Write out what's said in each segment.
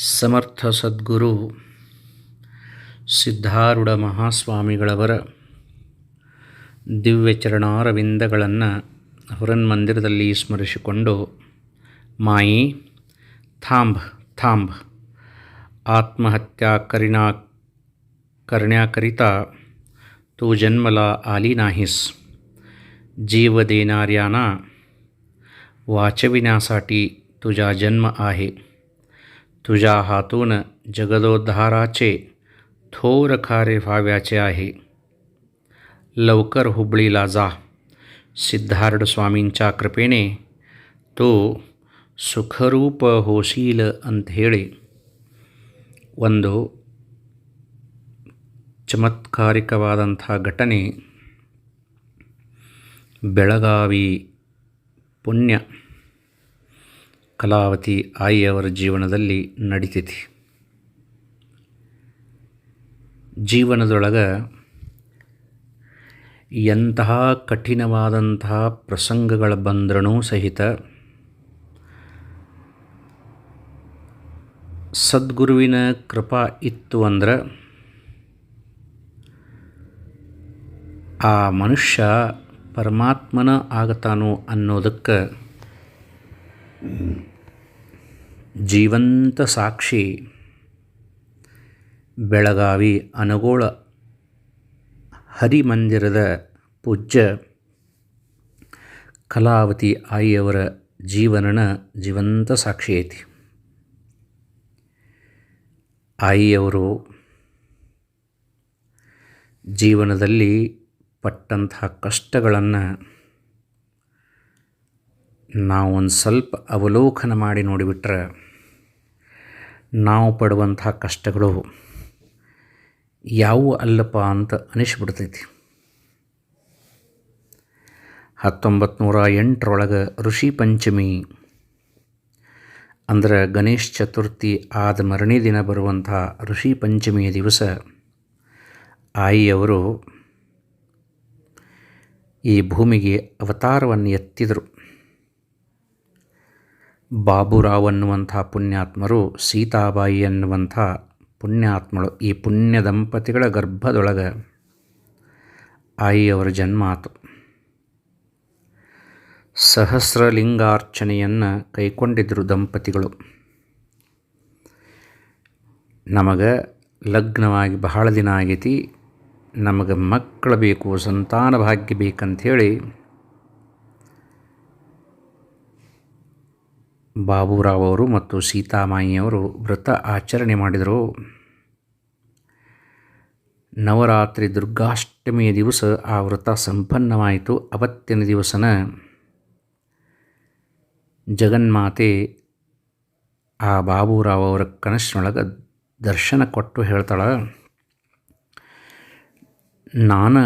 ಸಮರ್ಥ ಸದ್ಗುರು ಸಿದ್ಧಾರೂಢ ಮಹಾಸ್ವಾಮಿಗಳವರ ದಿವ್ಯ ಚರಣಾರವಿಂದಗಳನ್ನು ಹೊರನ್ಮಂದಿರದಲ್ಲಿ ಸ್ಮರಿಸಿಕೊಂಡು, ಮಾಯಿ ಥಾಂಬ್ ಥಾಂಬ್ ಆತ್ಮಹತ್ಯಾ ಕರಿಣಾ ಕರ್ಣ್ಯಾಕರಿತ, ತೂ ಜನ್ಮಲ ಆಲಿ ನಾಹಿಸ್ ಜೀವದೇನಾರ್ಯಾನ ವಾಚವಿನಾಸಾಟಿ, ತುಜಾ ಜನ್ಮ ಆಹೆ. तुझ्या हातून जगदोद्धाराचे थोर कार्य व्हाव्याचे आहे लवकर हुबळीला जा सिद्धार्थ स्वामींच्या कृपेने तो ಸುಖರೂಪ ಹೋಶೀಲ ಅಂಥೇಳಿ ಒಂದು ಚಮತ್ಕಾರಿಕವಾದಂಥ ಘಟನೆ ಬೆಳಗಾವಿ ಪುಣ್ಯ ಕಲಾವತಿ ಆಯಿಯವರ ಜೀವನದಲ್ಲಿ ನಡೀತೈತಿ. ಜೀವನದೊಳಗೆ ಎಂತಹ ಕಠಿಣವಾದಂತಹ ಪ್ರಸಂಗಗಳ ಬಂದ್ರೂ ಸಹಿತ ಸದ್ಗುರುವಿನ ಕೃಪಾ ಇತ್ತು ಅಂದ್ರೆ ಆ ಮನುಷ್ಯ ಪರಮಾತ್ಮನ ಆಗತಾನೋ ಅನ್ನೋದಕ್ಕೆ ಜೀವಂತ ಸಾಕ್ಷಿ ಬೆಳಗಾವಿ ಅನಗೋಳ ಹರಿಮಂದಿರದ ಪೂಜ್ಯ ಕಲಾವತಿ ಆಯಿಯವರ ಜೀವನನ ಜೀವಂತ ಸಾಕ್ಷಿ ಐತಿ. ಆಯಿಯವರು ಜೀವನದಲ್ಲಿ ಪಟ್ಟಂತಹ ಕಷ್ಟಗಳನ್ನು ನಾವು ಒಂದು ಸ್ವಲ್ಪ ಅವಲೋಕನ ಮಾಡಿ ನೋಡಿಬಿಟ್ರೆ ನಾವು ಪಡುವಂತಹ ಕಷ್ಟಗಳು ಯಾವುವು ಅಲ್ಲಪ್ಪ ಅಂತ ಅನಿಸ್ಬಿಡ್ತೈತಿ. ಹತ್ತೊಂಬತ್ತು ನೂರ ಎಂಟರೊಳಗೆ ಋಷಿ ಪಂಚಮಿ ಅಂದರೆ ಗಣೇಶ ಚತುರ್ಥಿ ಆದ ಮರನೇ ದಿನ ಬರುವಂಥ ಋಷಿ ಪಂಚಮಿಯ ದಿವಸ ಆಯಿಯವರು ಈ ಭೂಮಿಗೆ ಅವತಾರವನ್ನು ಎತ್ತಿದರು. ಬಾಬುರಾವ್ ಅನ್ನುವಂಥ ಪುಣ್ಯಾತ್ಮರು, ಸೀತಾಬಾಯಿ ಅನ್ನುವಂಥ ಪುಣ್ಯಾತ್ಮಳು, ಈ ಪುಣ್ಯ ದಂಪತಿಗಳ ಗರ್ಭದೊಳಗೆ ಆಯಿಯವರ ಜನ್ಮ ಆತು. ಸಹಸ್ರಲಿಂಗಾರ್ಚನೆಯನ್ನು ಕೈಕೊಂಡಿದ್ದರು ದಂಪತಿಗಳು. ನಮಗೆ ಲಗ್ನವಾಗಿ ಬಹಳ ದಿನ ಆಗೈತಿ, ನಮಗೆ ಮಕ್ಕಳು ಬೇಕು, ಸಂತಾನ ಭಾಗ್ಯ ಬೇಕಂಥೇಳಿ ಬಾಬುರಾವ್ ಅವರು ಮತ್ತು ಸೀತಾಮಾಯಿಯವರು ವ್ರತ ಆಚರಣೆ ಮಾಡಿದರು. ನವರಾತ್ರಿ ದುರ್ಗಾಷ್ಟಮಿಯ ದಿವಸ ಆ ವ್ರತ ಸಂಪನ್ನವಾಯಿತು. ಅವತ್ತಿನ ದಿವಸನ ಜಗನ್ಮಾತೆ ಆ ಬಾಬುರಾವ್ ಅವರ ಕನಸಿನೊಳಗೆ ದರ್ಶನ ಕೊಟ್ಟು ಹೇಳ್ತಾಳೆ, ನಾನು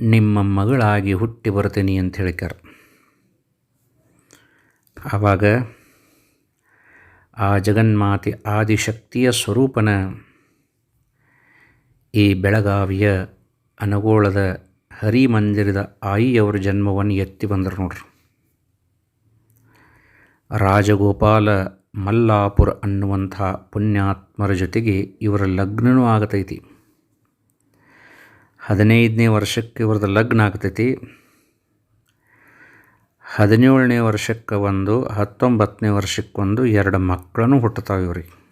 ನಿಮ್ಮ ಮಗಳಾಗಿ ಹುಟ್ಟಿ ಬರ್ತೀನಿ ಅಂತ ಹೇಳಿಕಾರ ಆವಾಗ ಆ ಜಗನ್ಮಾತೆ ಆದಿಶಕ್ತಿಯ ಸ್ವರೂಪನ ಈ ಬೆಳಗಾವಿಯ ಅನಗೋಳದ ಹರಿಮಂದಿರದ ಆಯಿಯವರ ಜನ್ಮವನ್ನು ಎತ್ತಿ ಬಂದರು ನೋಡ್ರಿ. ರಾಜಗೋಪಾಲ ಮಲ್ಲಾಪುರ ಅನ್ನುವಂಥ ಪುಣ್ಯಾತ್ಮರ ಜೊತೆಗೆ ಇವರ ಲಗ್ನವೂ ಆಗತೈತಿ. ಹದಿನೈದನೇ ವರ್ಷಕ್ಕೆ ಇವ್ರದ್ದು ಲಗ್ನ ಆಗ್ತೈತಿ. ಹದಿನೇಳನೇ ವರ್ಷಕ್ಕೆ ಒಂದು, ಹತ್ತೊಂಬತ್ತನೇ ವರ್ಷಕ್ಕೊಂದು ಎರಡು ಮಕ್ಕಳನ್ನು ಹುಟ್ಟುತ್ತಾವೆ ಇವ್ರಿಗೆ.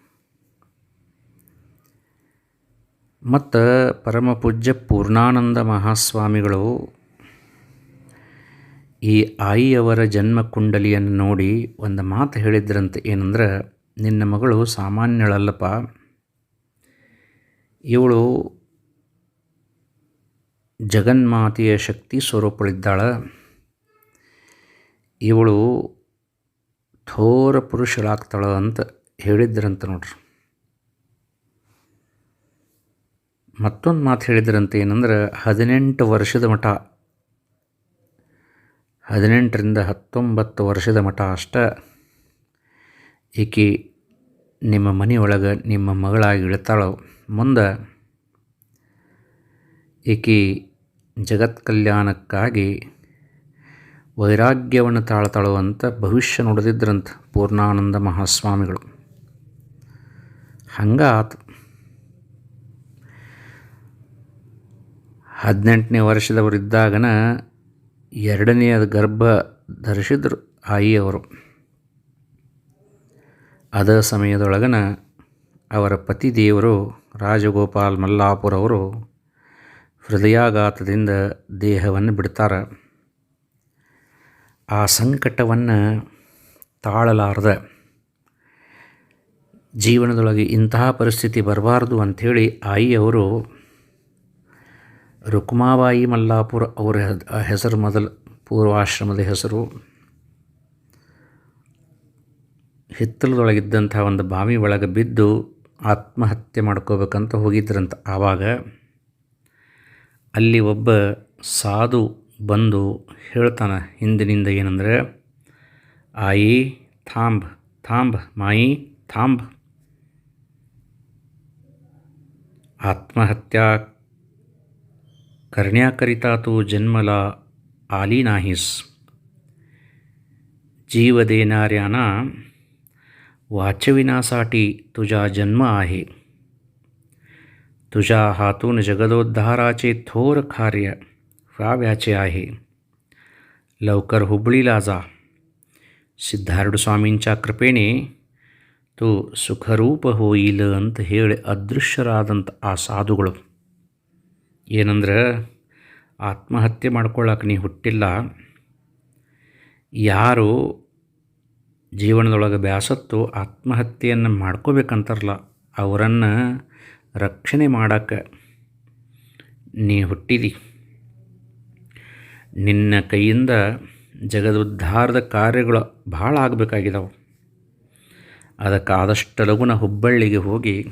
ಮತ್ತು ಪರಮ ಪೂಜ್ಯ ಪೂರ್ಣಾನಂದ ಮಹಾಸ್ವಾಮಿಗಳು ಈ ಆಯಿಯವರ ಜನ್ಮ ಕುಂಡಲಿಯನ್ನು ನೋಡಿ ಒಂದು ಮಾತು ಹೇಳಿದ್ರಂತೆ. ಏನಂದ್ರೆ, ನಿನ್ನ ಮಗಳು ಸಾಮಾನ್ಯಳಲ್ಲಪ್ಪ, ಇವಳು ಜಗನ್ಮಾತೆಯ ಶಕ್ತಿ ಸ್ವರೂಪಳಿದ್ದಾಳೆ ಇವಳು ಥೋರ ಪುರುಷರಾಗ್ತಾಳ ಅಂತ ಹೇಳಿದ್ರಂತ ನೋಡ್ರಿ. ಮತ್ತೊಂದು ಮಾತು ಹೇಳಿದ್ರಂತೆ ಏನಂದ್ರೆ, ಹದಿನೆಂಟು ವರ್ಷದ ಮಠ. ಹದಿನೆಂಟರಿಂದ ಹತ್ತೊಂಬತ್ತು ವರ್ಷದ ಮಠ ಅಷ್ಟ. ಈಕೆ ನಿಮ್ಮ ಮನೆಯೊಳಗೆ ನಿಮ್ಮ ಮಗಳಾಗಿ ಇಳ್ತಾಳೋ. ಮುಂದೆ ಈಕೆ ಜಗತ್ ಕಲ್ಯಾಣಕ್ಕಾಗಿ ವೈರಾಗ್ಯವನ್ನು ತಾಳ್ತಾಳುವಂಥ ಭವಿಷ್ಯ ನುಡಿದಿದ್ರಂತ ಪೂರ್ಣಾನಂದ ಮಹಾಸ್ವಾಮಿಗಳು. ಹಂಗ ಆತು ಹದಿನೆಂಟನೇ ವರ್ಷದವರಿದ್ದಾಗನ ಎರಡನೆಯ ಗರ್ಭ ಧರಿಸಿದ್ರು ಆಯಿಯವರು. ಅದ ಸಮಯದೊಳಗನ ಅವರ ಪತಿ ದೇವರು ರಾಜಗೋಪಾಲ್ ಮಲ್ಲಾಪುರವರು ಹೃದಯಾಘಾತದಿಂದ ದೇಹವನ್ನು ಬಿಡ್ತಾರೆ. ಆ ಸಂಕಟವನ್ನು ತಾಳಲಾರದ ಜೀವನದೊಳಗೆ ಇಂತಹ ಪರಿಸ್ಥಿತಿ ಬರಬಾರ್ದು ಅಂಥೇಳಿ ಆಯಿಯವರು ರುಕ್ಮಾಬಾಯಿ ಮಲ್ಲಾಪುರ ಅವರ ಹೆಸರು ಮೊದಲು ಪೂರ್ವಾಶ್ರಮದ ಹೆಸರು. ಹಿತ್ತಲದೊಳಗಿದ್ದಂಥ ಒಂದು ಬಾವಿ ಒಳಗೆ ಬಿದ್ದು ಆತ್ಮಹತ್ಯೆ ಮಾಡ್ಕೋಬೇಕಂತ ಹೋಗಿದ್ರಂತ ಆವಾಗ ಅಲ್ಲಿ ಒಬ್ಬ ಸಾಧು ಬಂದು ಹೇಳ್ತಾನೆ ಹಿಂದಿನಿಂದ ಏನಂದರೆ ಆಯಿ ಥಾಂಬ್ ಥಾಂಬ್ ಮಾಯಿ ಥಾಂಬ್ आत्महत्या करण्याकरिता तू जन्मला आली नाहीस जीव देणाऱ्यांना वाचविण्यासाठी तुझा जन्म आहे तुझ्या हातून जगदोद्धाराचे थोर कार्य व्हाव्याचे आहे लवकर हुबळीला जा ಸಿದ್ಧಾರೂಢ ಸ್ವಾಮೀಂಚ ಕೃಪೇಣೆ ತು ಸುಖರೂಪ ಹೋಯಿಲ ಅಂತ ಹೇಳಿ ಅದೃಶ್ಯರಾದಂಥ ಆ ಸಾಧುಗಳು ಏನಂದ್ರೆ ಆತ್ಮಹತ್ಯೆ ಮಾಡ್ಕೊಳ್ಳೋಕೆ ನೀ ಹುಟ್ಟಿಲ್ಲ ಯಾರು ಜೀವನದೊಳಗೆ ಬ್ಯಾಸತ್ತು ಆತ್ಮಹತ್ಯೆಯನ್ನು ಮಾಡ್ಕೋಬೇಕಂತಾರಲ್ಲ ಅವರನ್ನು ರಕ್ಷಣೆ ಮಾಡೋಕ್ಕೆ ನೀ ಹುಟ್ಟಿದಿ ನಿನ್ನ ಕೈಯಿಂದ ಜಗದುದ್ಧಾರದ ಕಾರ್ಯಗಳು ಭಾಳ ಆಗಬೇಕಾಗಿದ್ದಾವೆ ಅದಕ್ಕೆ ಆದಷ್ಟು ಲಗುನ ಹುಬ್ಬಳ್ಳಿಗೆ ಹೋಗಿ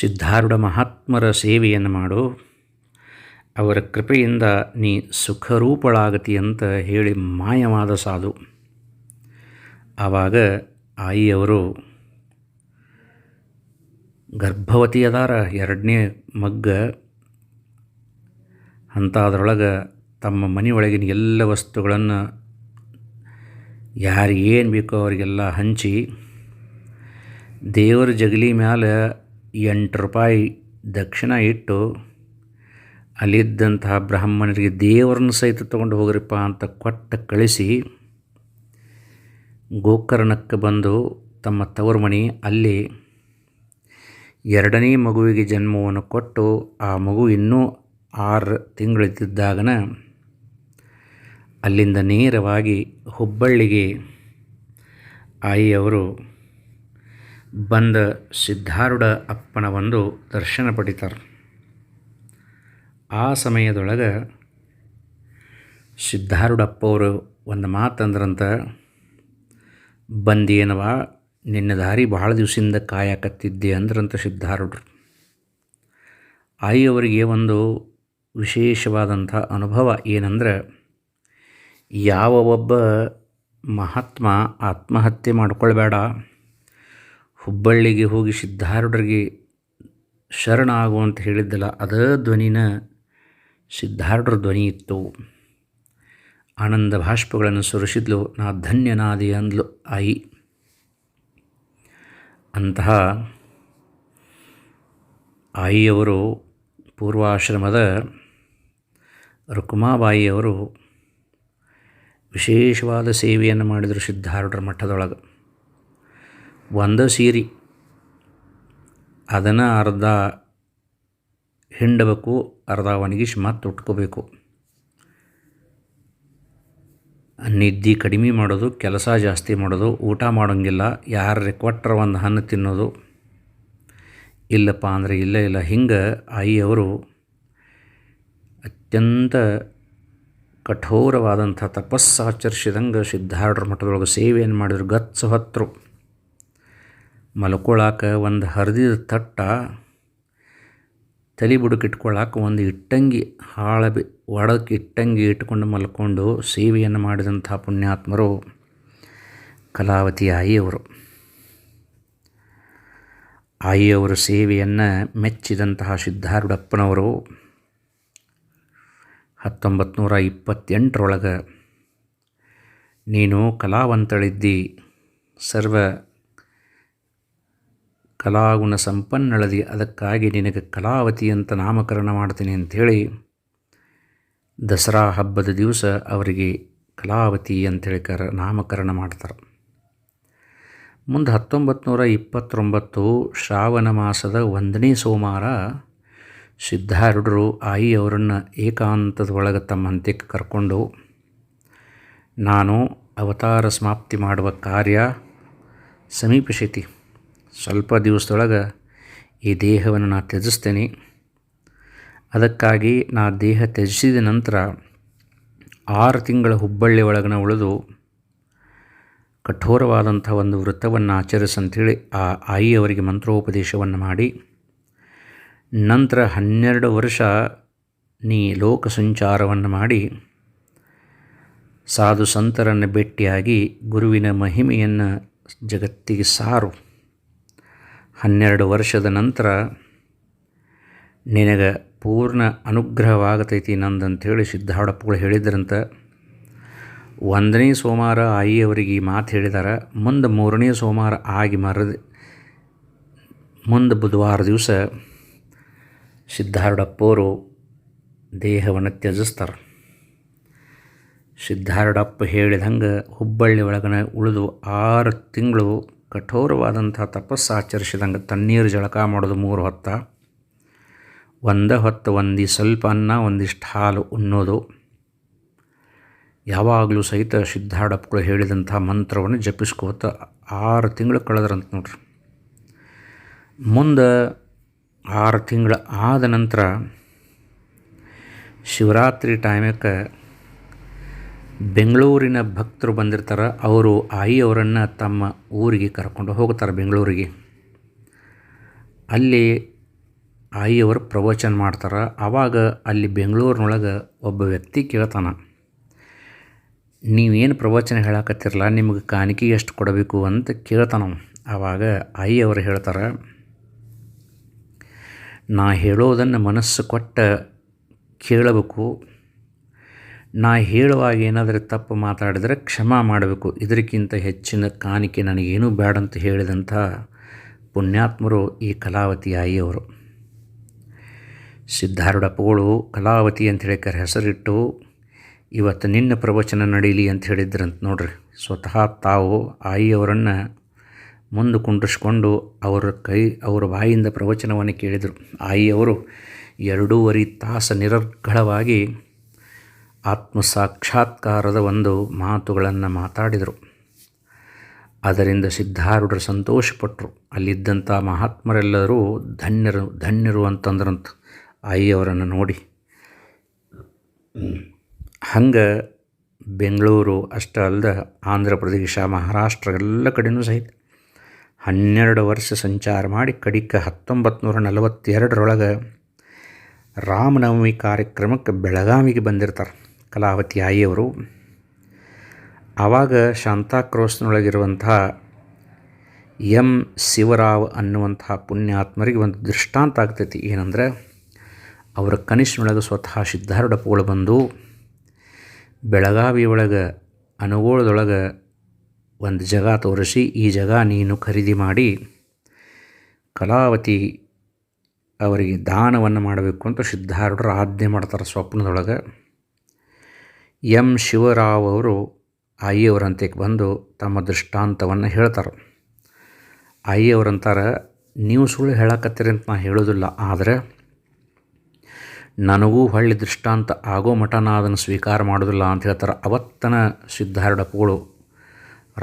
ಸಿದ್ಧಾರೂಢ ಮಹಾತ್ಮರ ಸೇವೆಯನ್ನು ಮಾಡು. ಅವರ ಕೃಪೆಯಿಂದ ನೀ ಸುಖರೂಪಳಾಗತಿ ಅಂತ ಹೇಳಿ ಮಾಯವಾದ ಸಾಧು. ಆವಾಗ ಆಯಿಯವರು ಗರ್ಭವತಿಯದಾರ ಎರಡನೇ ಮಗ್ಗ ಅಂಥದ್ರೊಳಗೆ ತಮ್ಮ ಮನೆಯೊಳಗಿನ ಎಲ್ಲ ವಸ್ತುಗಳನ್ನು ಯಾರಿಗೆ ಏನು ಬೇಕೋ ಅವರಿಗೆಲ್ಲ ಹಂಚಿ ದೇವರ ಜಗಲಿ ಮ್ಯಾಲೆ ಎಂಟು ರೂಪಾಯಿ ದಕ್ಷಿಣ ಇಟ್ಟು ಅಲ್ಲಿದ್ದಂತಹ ಬ್ರಾಹ್ಮಣರಿಗೆ ದೇವರನ್ನು ಸಹಿತ ತೊಗೊಂಡು ಹೋಗ್ರಿಪ್ಪ ಅಂತ ಕೊಟ್ಟ ಕಳಿಸಿ ಗೋಕರ್ಣಕ್ಕೆ ಬಂದು ತಮ್ಮ ತವರು ಮನೆ ಅಲ್ಲಿ ಎರಡನೇ ಮಗುವಿಗೆ ಜನ್ಮವನ್ನು ಕೊಟ್ಟು ಆ ಮಗು ಇನ್ನೂ ಆರು ತಿಂಗಳಿದ್ದಾಗನ ಅಲ್ಲಿಂದ ನೇರವಾಗಿ ಹುಬ್ಬಳ್ಳಿಗೆ ಆಯಿಯವರು ಬಂದ ಸಿದ್ಧಾರೂಢ ಅಪ್ಪನ ಒಂದು ದರ್ಶನ ಪಡಿತಾರೆ. ಆ ಸಮಯದೊಳಗೆ ಸಿದ್ಧಾರುಡಪ್ಪ ಅವರು ಒಂದು ಮಾತಂದ್ರಂತ ಬಂದೇನವ ನಿನ್ನ ದಾರಿ ಭಾಳ ದಿವಸದಿಂದ ಕಾಯಕತ್ತಿದ್ದೆ ಅಂದ್ರಂತ ಸಿದ್ಧಾರೂಢರು. ಆಯಿಯವರಿಗೆ ಒಂದು ವಿಶೇಷವಾದಂಥ ಅನುಭವ ಏನಂದ್ರೆ ಯಾವ ಒಬ್ಬ ಮಹಾತ್ಮ ಆತ್ಮಹತ್ಯೆ ಮಾಡ್ಕೊಳ್ಬೇಡ. ಹುಬ್ಬಳ್ಳಿಗೆ ಹೋಗಿ ಸಿದ್ಧಾರೂಢರಿಗೆ ಶರಣ ಆಗು ಅಂತ ಹೇಳಿದ್ದಲ್ಲ, ಅದೇ ಧ್ವನಿನ ಸಿದ್ಧಾರೂಢರ ಧ್ವನಿ ಇತ್ತು. ಆನಂದ ಭಾಷ್ಪಗಳನ್ನು ಸುರಿಸಿದ್ಲು, ನಾ ಧನ್ಯನಾದಿ ಅಂದ್ಲು ಆಯಿ. ಅಂತಹ ಆಯಿಯವರು ಪೂರ್ವಾಶ್ರಮದ ರುಕ್ಮಾಬಾಯಿಯವರು ವಿಶೇಷವಾದ ಸೇವೆಯನ್ನು ಮಾಡಿದರು ಸಿದ್ಧಾರೂಢರ ಮಠದೊಳಗೆ. ಒಂದು ಸೀರಿ, ಅದನ್ನು ಅರ್ಧ ಹಿಂಡಬೇಕು, ಅರ್ಧ ಒಣಗಿಸಿ ಮತ್ತೆ ಉಟ್ಕೋಬೇಕು. ನಿದ್ದೆ ಕಡಿಮೆ ಮಾಡೋದು, ಕೆಲಸ ಜಾಸ್ತಿ ಮಾಡೋದು, ಊಟ ಮಾಡೋಂಗಿಲ್ಲ ಯಾರು ಕೊಟ್ಟರೆ ಒಂದು ಹಣ್ಣು ತಿನ್ನೋದು. ಇಲ್ಲಪ್ಪ ಅಂದರೆ ಇಲ್ಲೇ, ಇಲ್ಲ, ಹಿಂಗೆ ಆಯಿಯವರು ಅತ್ಯಂತ ಕಠೋರವಾದಂಥ ತಪಸ್ಸಾಚರಿಸಿದಂಗೆ ಸಿದ್ಧಾರ್ಢರ ಮಠದೊಳಗೆ ಸೇವೆಯನ್ನು ಮಾಡಿದ್ರು. ಗಚ್ಚ ಹೊತ್ತರು ಮಲ್ಕೊಳಾಕ ಒಂದು ಹರಿದಿದ ತಟ್ಟ, ತಲೆ ಬುಡಕಿಟ್ಕೊಳ್ಳಾಕ ಒಂದು ಇಟ್ಟಂಗಿ, ಹಾಳ ಬಿ ಒಡಕ್ಕೆ ಇಟ್ಟಂಗಿ ಇಟ್ಕೊಂಡು ಮಲ್ಕೊಂಡು ಸೇವೆಯನ್ನು ಮಾಡಿದಂಥ ಪುಣ್ಯಾತ್ಮರು ಕಲಾವತಿ ಆಯಿಯವರು. ಆಯಿಯವರ ಸೇವೆಯನ್ನು ಮೆಚ್ಚಿದಂತಹ ಸಿದ್ಧಾರೂಢಪ್ಪನವರು. ಹತ್ತೊಂಬತ್ತು ನೂರ ಇಪ್ಪತ್ತೆಂಟರೊಳಗೆ, ನೀನು ಕಲಾವಂತಳಿದ್ದಿ. ಸರ್ವ ಕಲಾಗುಣ ಸಂಪನ್ನಳದಿ, ಅದಕ್ಕಾಗಿ ನಿನಗೆ ಕಲಾವತಿ ಅಂತ ನಾಮಕರಣ ಮಾಡ್ತೀನಿ ಅಂಥೇಳಿ ದಸರಾ ಹಬ್ಬದ ದಿವಸ ಅವರಿಗೆ ಕಲಾವತಿ ಅಂತೇಳಿ ಕರ ನಾಮಕರಣ ಮಾಡ್ತಾರೆ. ಮುಂದೆ ಹತ್ತೊಂಬತ್ತು ನೂರ ಇಪ್ಪತ್ತೊಂಬತ್ತು ಶ್ರಾವಣ ಮಾಸದ ಒಂದನೇ ಸೋಮವಾರ ಸಿದ್ಧಾರೂಢರು ಆಯಿ ಅವರನ್ನು ಏಕಾಂತದ ಒಳಗೆ ತಮ್ಮ ಅಂತ್ಯಕ್ಕೆ ಕರ್ಕೊಂಡು, ನಾನು ಅವತಾರ ಸಮಾಪ್ತಿ ಮಾಡುವ ಕಾರ್ಯ ಸಮೀಪಿಸೈತಿ. ಸ್ವಲ್ಪ ದಿವಸದೊಳಗೆ ಈ ದೇಹವನ್ನು ನಾನು ತ್ಯಜಿಸ್ತೇನೆ. ಅದಕ್ಕಾಗಿ ನಾ ದೇಹ ತ್ಯಜಿಸಿದ ನಂತರ ಆರು ತಿಂಗಳ ಹುಬ್ಬಳ್ಳಿ ಒಳಗನ ಉಳಿದು ಕಠೋರವಾದಂಥ ಒಂದು ವೃತ್ತವನ್ನು ಆಚರಿಸಂಥೇಳಿ ಆ ಆಯಿಯವರಿಗೆ ಮಂತ್ರೋಪದೇಶವನ್ನು ಮಾಡಿ ನಂತರ ಹನ್ನೆರಡು ವರ್ಷ ನೀ ಲೋಕ ಸಂಚಾರವನ್ನು ಮಾಡಿ ಸಾಧು ಸಂತರನ್ನು ಭೇಟಿಯಾಗಿ ಗುರುವಿನ ಮಹಿಮೆಯನ್ನು ಜಗತ್ತಿಗೆ ಸಾರು. ಹನ್ನೆರಡು ವರ್ಷದ ನಂತರ ನಿನಗೆ ಪೂರ್ಣ ಅನುಗ್ರಹವಾಗತೈತಿ ನಂದಂಥೇಳಿ ಸಿದ್ಧಾಡಪ್ಪಗಳು ಹೇಳಿದ್ರಂತ. ಒಂದನೇ ಸೋಮವಾರ ಆಯಿಯವರಿಗೆ ಈ ಮಾತು ಹೇಳಿದಾರೆ. ಮುಂದೆ ಮೂರನೇ ಸೋಮವಾರ ಆಗಿ ಮರದ, ಮುಂದೆ ಬುಧವಾರ ದಿವಸ ಸಿದ್ಧಾರೂಢಪ್ಪವರು ದೇಹವನ್ನು ತ್ಯಜಿಸ್ತಾರೆ. ಸಿದ್ಧಾರೂಢಪ್ಪ ಹೇಳಿದಂಗೆ ಹುಬ್ಬಳ್ಳಿ ಒಳಗನ ಉಳಿದು ಆರು ತಿಂಗಳು ಕಠೋರವಾದಂಥ ತಪಸ್ಸು ಆಚರಿಸಿದಂಗೆ ತಣ್ಣೀರು ಜಳಕ ಮಾಡೋದು ಮೂರು ಹೊತ್ತ. ಒಂದೇ ಹೊತ್ತು ಒಂದಿ ಸ್ವಲ್ಪ ಅನ್ನ, ಒಂದಿಷ್ಟು ಹಾಲು ಉಣ್ಣೋದು. ಯಾವಾಗಲೂ ಸಹಿತ ಸಿದ್ಧಾರ್ಡಪ್ಪಗಳು ಹೇಳಿದಂಥ ಮಂತ್ರವನ್ನು ಜಪಿಸ್ಕೋತ ಆರು ತಿಂಗಳು ಕಳೆದ್ರಂತ ನೋಡ್ರಿ. ಮುಂದೆ ಆರು ತಿಂಗಳು ಆದ ನಂತರ ಶಿವರಾತ್ರಿ ಟೈಮಕ್ಕೆ ಬೆಂಗಳೂರಿನ ಭಕ್ತರು ಬಂದಿರ್ತಾರೆ. ಅವರು ಆಯಿಯವರನ್ನು ತಮ್ಮ ಊರಿಗೆ ಕರ್ಕೊಂಡು ಹೋಗ್ತಾರೆ ಬೆಂಗಳೂರಿಗೆ. ಅಲ್ಲಿ ಆಯಿಯವರು ಪ್ರವಚನ ಮಾಡ್ತಾರೆ. ಆವಾಗ ಅಲ್ಲಿ ಬೆಂಗಳೂರಿನೊಳಗೆ ಒಬ್ಬ ವ್ಯಕ್ತಿ ಕೇಳ್ತಾನೆ, ನೀವೇನು ಪ್ರವಚನ ಹೇಳಕತ್ತಿರಲ್ಲ, ನಿಮಗೆ ಕಾಣಿಕೆ ಎಷ್ಟು ಕೊಡಬೇಕು? ಅಂತ ಕೇಳ್ತಾನ ಆವಾಗ ಆಯಿಯವರು ಹೇಳ್ತಾರೆ ನಾ ಹೇಳೋದನ್ನು ಮನಸ್ಸು ಕೊಟ್ಟ ಕೇಳಬೇಕು. ನಾ ಹೇಳುವಾಗ ಏನಾದರೂ ತಪ್ಪು ಮಾತಾಡಿದರೆ ಕ್ಷಮ ಮಾಡಬೇಕು. ಇದಕ್ಕಿಂತ ಹೆಚ್ಚಿನ ಕಾಣಿಕೆ ನನಗೇನೂ ಬೇಡಂತ ಹೇಳಿದಂಥ ಪುಣ್ಯಾತ್ಮರು ಈ ಕಲಾವತಿ ಆಯಿಯವರು. ಸಿದ್ಧಾರೂಢಪ್ಪಗಳು ಕಲಾವತಿ ಅಂತ ಹೇಳಿ ಹೆಸರಿಟ್ಟು, ಇವತ್ತು ನಿನ್ನ ಪ್ರವಚನ ನಡೀಲಿ ಅಂತ ಹೇಳಿದ್ರಂತ ನೋಡ್ರಿ. ಸ್ವತಃ ತಾವು ಆಯಿಯವರನ್ನು ಮುಂದೆ ಕುಂಡ್ರಿಸ್ಕೊಂಡು ಅವರ ಕೈ, ಅವರ ಬಾಯಿಂದ ಪ್ರವಚನವನ್ನು ಕೇಳಿದರು. ಆಯಿಯವರು ಎರಡೂವರೆ ತಾಸು ನಿರರ್ಗಳವಾಗಿ ಆತ್ಮಸಾಕ್ಷಾತ್ಕಾರದ ಒಂದು ಮಾತುಗಳನ್ನು ಮಾತಾಡಿದರು. ಅದರಿಂದ ಸಿದ್ಧಾರೂಢರು ಸಂತೋಷಪಟ್ಟರು ಅಲ್ಲಿದ್ದಂಥ ಮಹಾತ್ಮರೆಲ್ಲರೂ ಧನ್ಯರು ಧನ್ಯರು ಅಂತಂದ್ರಂತ. ಆಯಿಯವರನ್ನು ನೋಡಿ, ಹಂಗೆ ಬೆಂಗಳೂರು ಅಷ್ಟೇ ಅಲ್ಲದೆ ಆಂಧ್ರ ಪ್ರದೇಶ, ಮಹಾರಾಷ್ಟ್ರ ಎಲ್ಲ ಕಡೆಯೂ ಸಹಿತ ಹನ್ನೆರಡು ವರ್ಷ ಸಂಚಾರ ಮಾಡಿ ಕಡಿಕ ಹತ್ತೊಂಬತ್ತು ನೂರ ನಲವತ್ತೆರಡರೊಳಗೆ ರಾಮನವಮಿ ಕಾರ್ಯಕ್ರಮಕ್ಕೆ ಬೆಳಗಾವಿಗೆ ಬಂದಿರ್ತಾರೆ ಕಲಾವತಿ ಆಯಿಯವರು. ಆವಾಗ ಶಾಂತಾಕ್ರೋಸ್ನೊಳಗಿರುವಂತಹ ಎಂ ಶಿವರಾವ್ ಅನ್ನುವಂತಹ ಪುಣ್ಯಾತ್ಮರಿಗೆ ಒಂದು ದೃಷ್ಟಾಂತ ಆಗ್ತೈತಿ. ಏನಂದರೆ, ಅವರ ಕನಿಷ್ಠನೊಳಗೆ ಸ್ವತಃ ಸಿದ್ಧಾರೂಢಪ್ಪಗಳು ಬಂದು ಬೆಳಗಾವಿ ಒಳಗೆ ಅನುಗೋಳದೊಳಗೆ ಒಂದು ಜಾಗ ತೋರಿಸಿ, ಈ ಜಾಗ ನೀನು ಖರೀದಿ ಮಾಡಿ, ಕಲಾವತಿ ಅವರಿಗೆ ದಾನವನ್ನು ಮಾಡಬೇಕು ಅಂತ ಸಿದ್ಧಾರೂಢರು ಆಜ್ಞೆ ಮಾಡ್ತಾರೆ ಸ್ವಪ್ನದೊಳಗೆ. ಎಂ. ಶಿವರಾವ್ ಅವರು ಅಯ್ಯವರಂತೆ ಬಂದು ತಮ್ಮ ದೃಷ್ಟಾಂತವನ್ನು ಹೇಳ್ತಾರೆ. ಆಯಿಯವರಂತಾರೆ ನೀವು ಸುಳ್ಳು ಹೇಳಕತ್ತೀರಿ ಅಂತ ನಾನು ಹೇಳೋದಿಲ್ಲ, ಆದರೆ ನನಗೂ ಹೊಳ್ಳಿ ದೃಷ್ಟಾಂತ ಆಗೋ ಮಠನ ಅದನ್ನು ಸ್ವೀಕಾರ ಮಾಡೋದಿಲ್ಲ ಅಂತ ಹೇಳ್ತಾರೆ ಅವತ್ತನ ಸಿದ್ಧಾರೂಢಪ್ಪಗಳು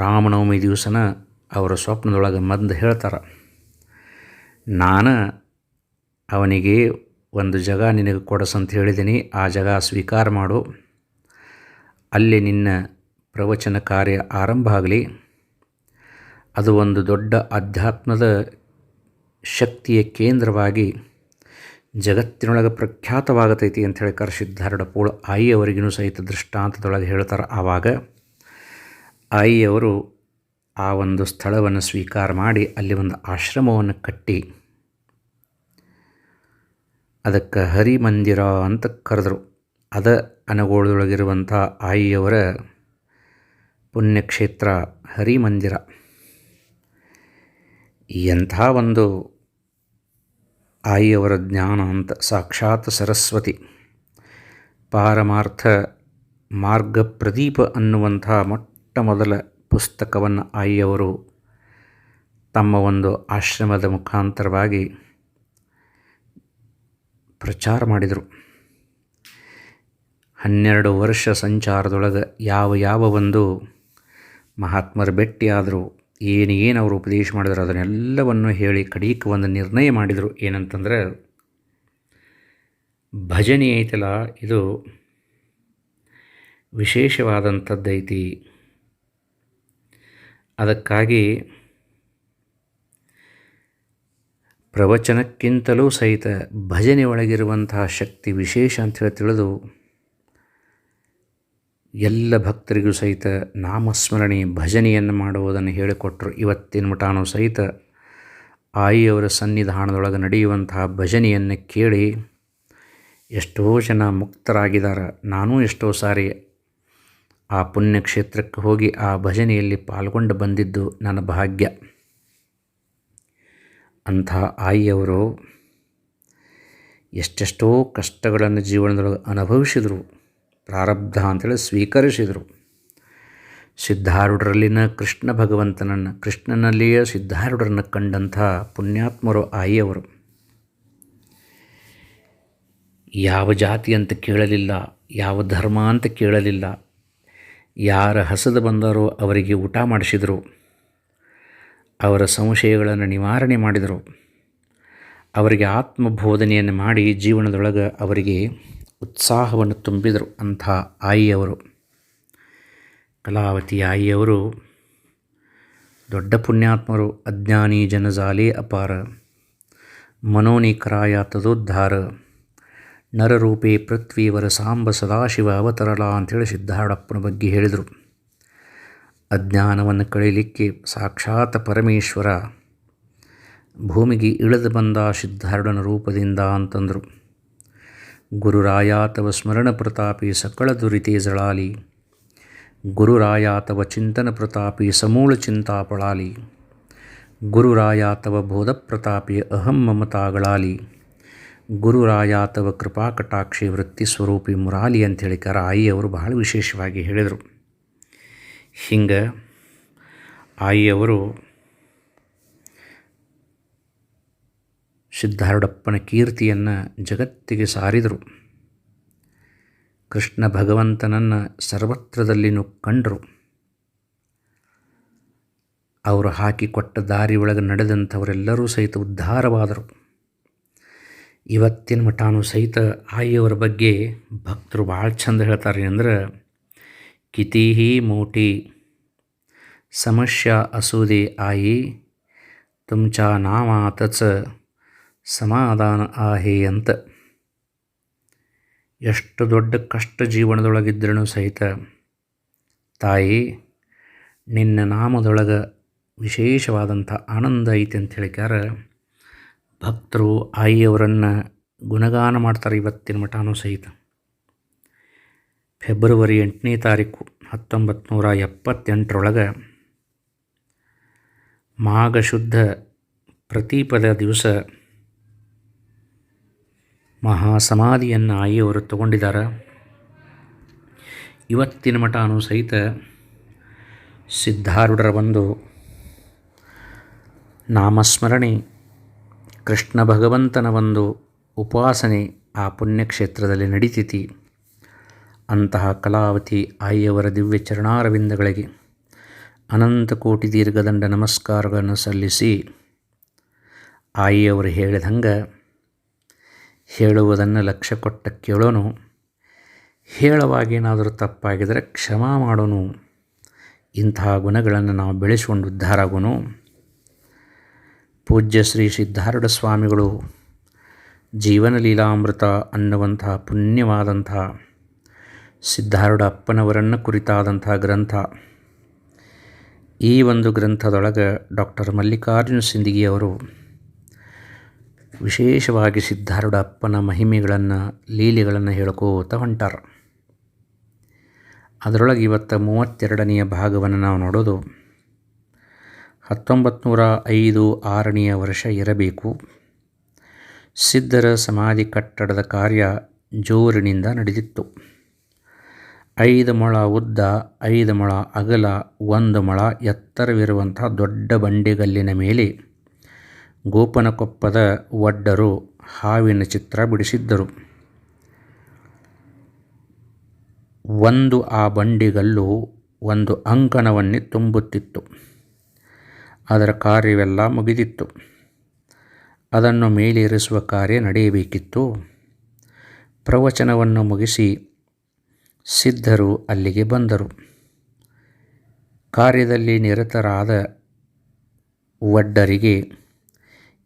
ರಾಮನವಮಿ ದಿವಸನ ಅವರ ಸ್ವಪ್ನದೊಳಗೆ ಮಂದು ಹೇಳ್ತಾರೆ, ನಾನು ಅವನಿಗೆ ಒಂದು ಜಾಗ ನಿನಗೆ ಕೊಡಸಂತ ಹೇಳಿದ್ದೀನಿ ಆ ಜಾಗ ಸ್ವೀಕಾರ ಮಾಡು. ಅಲ್ಲಿ ನಿನ್ನ ಪ್ರವಚನ ಕಾರ್ಯ ಆರಂಭ ಆಗಲಿ. ಅದು ಒಂದು ದೊಡ್ಡ ಅಧ್ಯಾತ್ಮದ ಶಕ್ತಿಯ ಕೇಂದ್ರವಾಗಿ ಜಗತ್ತಿನೊಳಗೆ ಪ್ರಖ್ಯಾತವಾಗತೈತಿ ಅಂಥೇಳಿ ಹೇಳಿ ಕರ್ ಸಿದ್ಧಾರೂಢಪ್ಪಗಳು ಆಯಿಯವರಿಗೂ ಸಹಿತ ದೃಷ್ಟಾಂತದೊಳಗೆ ಹೇಳ್ತಾರೆ. ಆವಾಗ ಆಯಿಯವರು ಆ ಒಂದು ಸ್ಥಳವನ್ನು ಸ್ವೀಕಾರ ಮಾಡಿ ಅಲ್ಲಿ ಒಂದು ಆಶ್ರಮವನ್ನು ಕಟ್ಟಿ ಅದಕ್ಕೆ ಹರಿಮಂದಿರ ಅಂತ ಕರೆದರು. ಅದ ಅನಗೋಳದೊಳಗಿರುವಂಥ ಆಯಿಯವರ ಪುಣ್ಯಕ್ಷೇತ್ರ ಹರಿಮಂದಿರ. ಎಂಥ ಒಂದು ಆಯಿಯವರ ಜ್ಞಾನ ಅಂತ ಸಾಕ್ಷಾತ್ ಸರಸ್ವತಿ. ಪಾರಮಾರ್ಥ ಮಾರ್ಗ ಪ್ರದೀಪ ಅನ್ನುವಂಥ ಮೊಟ್ಟ ಮೊದಲ ಪುಸ್ತಕವನ್ನು ಆಯಿಯವರು ತಮ್ಮ ಒಂದು ಆಶ್ರಮದ ಮುಖಾಂತರವಾಗಿ ಪ್ರಚಾರ ಮಾಡಿದರು. ಹನ್ನೆರಡು ವರ್ಷ ಸಂಚಾರದೊಳಗೆ ಯಾವ ಯಾವ ಒಂದು ಮಹಾತ್ಮರು ಭೇಟಿಯಾದರು ಏನು ಏನು ಅವರು ಉಪದೇಶ ಮಾಡಿದ್ರು ಅದನ್ನೆಲ್ಲವನ್ನು ಹೇಳಿ ಕಡೀಕ ಒಂದು ನಿರ್ಣಯ ಮಾಡಿದರು. ಏನಂತಂದ್ರೆ, ಭಜನೆ ಐತಲ್ಲ, ಇದು ವಿಶೇಷವಾದಂಥದ್ದೈತಿ. ಅದಕ್ಕಾಗಿ ಪ್ರವಚನಕ್ಕಿಂತಲೂ ಸಹಿತ ಭಜನೆ ಒಳಗಿರುವಂತಹ ಶಕ್ತಿ ವಿಶೇಷ ಅಂಥೇಳಿ ತಿಳಿದು ಎಲ್ಲ ಭಕ್ತರಿಗೂ ಸಹಿತ ನಾಮಸ್ಮರಣೆ ಭಜನೆಯನ್ನು ಮಾಡುವುದನ್ನು ಹೇಳಿಕೊಟ್ಟರು ಇವತ್ತಿನ ಮಠಾನು ಸಹಿತ ಆಯಿಯವರ ಸನ್ನಿಧಾನದೊಳಗೆ ನಡೆಯುವಂತಹ ಭಜನೆಯನ್ನು ಕೇಳಿ ಎಷ್ಟೋ ಜನ ಮುಕ್ತರಾಗಿದ್ದಾರೆ. ನಾನೂ ಎಷ್ಟೋ ಸಾರಿ ಆ ಪುಣ್ಯಕ್ಷೇತ್ರಕ್ಕೆ ಹೋಗಿ ಆ ಭಜನೆಯಲ್ಲಿ ಪಾಲ್ಗೊಂಡು ಬಂದಿದ್ದು ನನ್ನ ಭಾಗ್ಯ. ಅಂಥ ಆಯಿಯವರು ಎಷ್ಟೆಷ್ಟೋ ಕಷ್ಟಗಳನ್ನು ಜೀವನದೊಳಗೆ ಅನುಭವಿಸಿದರು, ಪ್ರಾರಬ್ಧ ಅಂತೇಳಿ ಸ್ವೀಕರಿಸಿದರು. ಸಿದ್ಧಾರೂಢರಲ್ಲಿನ ಕೃಷ್ಣ ಭಗವಂತನನ್ನು, ಕೃಷ್ಣನಲ್ಲಿಯೇ ಸಿದ್ಧಾರೂಢರನ್ನು ಕಂಡಂಥ ಪುಣ್ಯಾತ್ಮರು ಆಯಿಯವರು. ಯಾವ ಜಾತಿ ಅಂತ ಕೇಳಲಿಲ್ಲ, ಯಾವ ಧರ್ಮ ಅಂತ ಕೇಳಲಿಲ್ಲ ಯಾರ ಹಸದು ಬಂದರೋ ಅವರಿಗೆ ಊಟ ಮಾಡಿಸಿದರು. ಅವರ ಸಂಶಯಗಳನ್ನು ನಿವಾರಣೆ ಮಾಡಿದರು. ಅವರಿಗೆ ಆತ್ಮಬೋಧನೆಯನ್ನು ಮಾಡಿ ಜೀವನದೊಳಗೆ ಅವರಿಗೆ ಉತ್ಸಾಹವನ್ನು ತುಂಬಿದರು ಅಂಥ ಆಯಿಯವರು. ಕಲಾವತಿ ಆಯಿಯವರು, ದೊಡ್ಡ ಪುಣ್ಯಾತ್ಮರು, ಅಜ್ಞಾನಿ ಜನಜಾಲಿ ಅಪಾರ, ಮನೋನಿಕರಾಯ ತದೋದ್ಧಾರ. ನರರೂಪೇ ಪೃಥ್ವೀವರ ಸಾಂಬ ಸದಾಶಿವ ಅವತರಲ ಅಂಥೇಳಿ ಸಿದ್ಧಾರಡಪ್ಪನ ಬಗ್ಗೆ ಹೇಳಿದರು. ಅಜ್ಞಾನವನ್ನು ಕಳೀಲಿಕ್ಕೆ ಸಾಕ್ಷಾತ್ ಪರಮೇಶ್ವರ ಭೂಮಿಗೆ ಇಳಿದು ಬಂದ ಸಿದ್ಧಾರೂಢನ ರೂಪದಿಂದ ಅಂತಂದರು. ಗುರುರಾಯಾತವ ಸ್ಮರಣ ಪ್ರತಾಪಿ ಸಕಳ ದುರಿತೆ ಜಳಾಲಿ. ಗುರುರಾಯಾತವ ಚಿಂತನ ಪ್ರತಾಪಿ ಸಮೂಲ ಚಿಂತಾಪಳಾಲಿ. ಗುರುರಾಯಾತವ ಬೋಧ ಪ್ರತಾಪಿ ಅಹಂ ಮಮತಾಗಳಾಲಿ ಗುರುರಾಯ ಅಥವಾ ಕೃಪಾ ಕಟಾಕ್ಷಿ ವೃತ್ತಿ ಸ್ವರೂಪಿ ಮುರಾಲಿ ಹೇಳಿಕಾರ ಆಯಿಯವರು ಬಹಳ ವಿಶೇಷವಾಗಿ ಹೇಳಿದರು. ಹಿಂಗೆ ಆಯಿಯವರು ಸಿದ್ಧಾರೂಢಪ್ಪನ ಕೀರ್ತಿಯನ್ನು ಜಗತ್ತಿಗೆ ಸಾರಿದರು. ಕೃಷ್ಣ ಭಗವಂತನನ್ನು ಸರ್ವತ್ರದಲ್ಲಿನೂ ಕಂಡರು. ಅವರು ಹಾಕಿಕೊಟ್ಟ ದಾರಿ ಒಳಗೆ ನಡೆದಂಥವರೆಲ್ಲರೂ ಸಹಿತ ಉದ್ಧಾರವಾದರು. ಇವತ್ತಿನ ಮಠಾನು ಸಹಿತ ಆಯಿಯವರ ಬಗ್ಗೆ ಭಕ್ತರು ಭಾಳ ಚಂದ ಹೇಳ್ತಾರೆ ಅಂದ್ರೆ, ಕಿತೀಹಿ ಮೋಟಿ ಸಮಸ್ಯಾ ಅಸೂದೆ ಆಯಿ ತುಮಚಾ ನಾವಾತಚ ಸಮಾಧಾನ ಆಹೆ ಅಂತ. ಎಷ್ಟು ದೊಡ್ಡ ಕಷ್ಟ ಜೀವನದೊಳಗಿದ್ರೂ ಸಹಿತ, ತಾಯಿ, ನಿನ್ನ ನಾಮದೊಳಗೆ ವಿಶೇಷವಾದಂಥ ಆನಂದ ಐತಿ ಅಂತ ಹೇಳಿಕಾರ ಭಕ್ತರು ಆಯಿಯವರನ್ನು ಗುಣಗಾನ ಮಾಡ್ತಾರೆ ಇವತ್ತಿನ ಮಠನೂ ಸಹಿತ. ಫೆಬ್ರವರಿ ಎಂಟನೇ ತಾರೀಕು ಹತ್ತೊಂಬತ್ತು ನೂರ ಎಪ್ಪತ್ತೆಂಟರೊಳಗೆ ಮಾಘ ಶುದ್ಧ ಪ್ರತೀಪದ ದಿವಸ ಮಹಾಸಮಾಧಿಯನ್ನು ಆಯಿಯವರು ತಗೊಂಡಿದ್ದಾರೆ ಇವತ್ತಿನ ಮಠನೂ ಸಹಿತ ಸಿದ್ಧಾರೂಢರ ಒಂದು ನಾಮಸ್ಮರಣೆ ಕೃಷ್ಣ ಭಗವಂತನ ಒಂದು ಉಪಾಸನೆ ಆ ಪುಣ್ಯಕ್ಷೇತ್ರದಲ್ಲಿ ನಡೀತಿತಿ. ಅಂತಹ ಕಲಾವತಿ ಆಯಿಯವರ ದಿವ್ಯ ಚರಣಾರವಿಂದಗಳಿಗೆ ಅನಂತ ಕೋಟಿ ದೀರ್ಘದಂಡ ನಮಸ್ಕಾರಗಳನ್ನು ಸಲ್ಲಿಸಿ ಆಯಿಯವರು ಹೇಳಿದಂಗೆ ಹೇಳುವುದನ್ನು ಲಕ್ಷ್ಯ ಕೊಟ್ಟ ಕೇಳೋನು, ಹೇಳುವಾಗೇನಾದರೂ ತಪ್ಪಾಗಿದರೆ ಕ್ಷಮಾ ಮಾಡೋನು, ಇಂತಹ ಗುಣಗಳನ್ನು ನಾವು ಬೆಳೆಸಿಕೊಂಡು ಉದ್ಧಾರ ಆಗೋನು. ಪೂಜ್ಯ ಶ್ರೀ ಸಿದ್ಧಾರೂಢ ಸ್ವಾಮಿಗಳು ಜೀವನ ಲೀಲಾಮೃತ ಅನ್ನುವಂತಹ ಪುಣ್ಯವಾದಂತಹ ಸಿದ್ಧಾರೂಢ ಅಪ್ಪನವರನ್ನು ಕುರಿತಾದಂತಹ ಗ್ರಂಥ. ಈ ಒಂದು ಗ್ರಂಥದೊಳಗೆ ಡಾಕ್ಟರ್ ಮಲ್ಲಿಕಾರ್ಜುನ ಸಿಂದಗಿಯವರು ವಿಶೇಷವಾಗಿ ಸಿದ್ಧಾರೂಢ ಅಪ್ಪನ ಮಹಿಮೆಗಳನ್ನು, ಲೀಲೆಗಳನ್ನು ಹೇಳ್ಕೋತ ಹೊಂಟಾರ. ಅದರೊಳಗೆ ಇವತ್ತು ಮೂವತ್ತೆರಡನೆಯ ಭಾಗವನ್ನು ನಾವು ನೋಡೋದು. ಹತ್ತೊಂಬತ್ತು ನೂರ ಐದು ಆರನೆಯ ವರ್ಷ ಇರಬೇಕು. ಸಿದ್ಧರ ಸಮಾಧಿ ಕಟ್ಟಡದ ಕಾರ್ಯ ಜೋರಿನಿಂದ ನಡೆದಿತ್ತು. ಐದು ಮೊಳ ಉದ್ದ, ಐದು ಮೊಳ ಅಗಲ, ಒಂದು ಮೊಳ ಎತ್ತರವಿರುವಂಥ ದೊಡ್ಡ ಬಂಡೆಗಲ್ಲಿನ ಮೇಲೆ ಗೋಪನಕೊಪ್ಪದ ಒಡ್ಡರು ಹಾವಿನ ಚಿತ್ರ ಬಿಡಿಸಿದ್ದರು. ಒಂದು ಆ ಬಂಡಿಗಲ್ಲು ಒಂದು ಅಂಕಣವನ್ನೇ ತುಂಬುತ್ತಿತ್ತು. ಅದರ ಕಾರ್ಯವೆಲ್ಲ ಮುಗಿದಿತ್ತು. ಅದನ್ನು ಮೇಲೇರಿಸುವ ಕಾರ್ಯ ನಡೆಯಬೇಕಿತ್ತು. ಪ್ರವಚನವನ್ನು ಮುಗಿಸಿ ಸಿದ್ಧರು ಅಲ್ಲಿಗೆ ಬಂದರು. ಕಾರ್ಯದಲ್ಲಿ ನಿರತರಾದ ಒಡ್ಡರಿಗೆ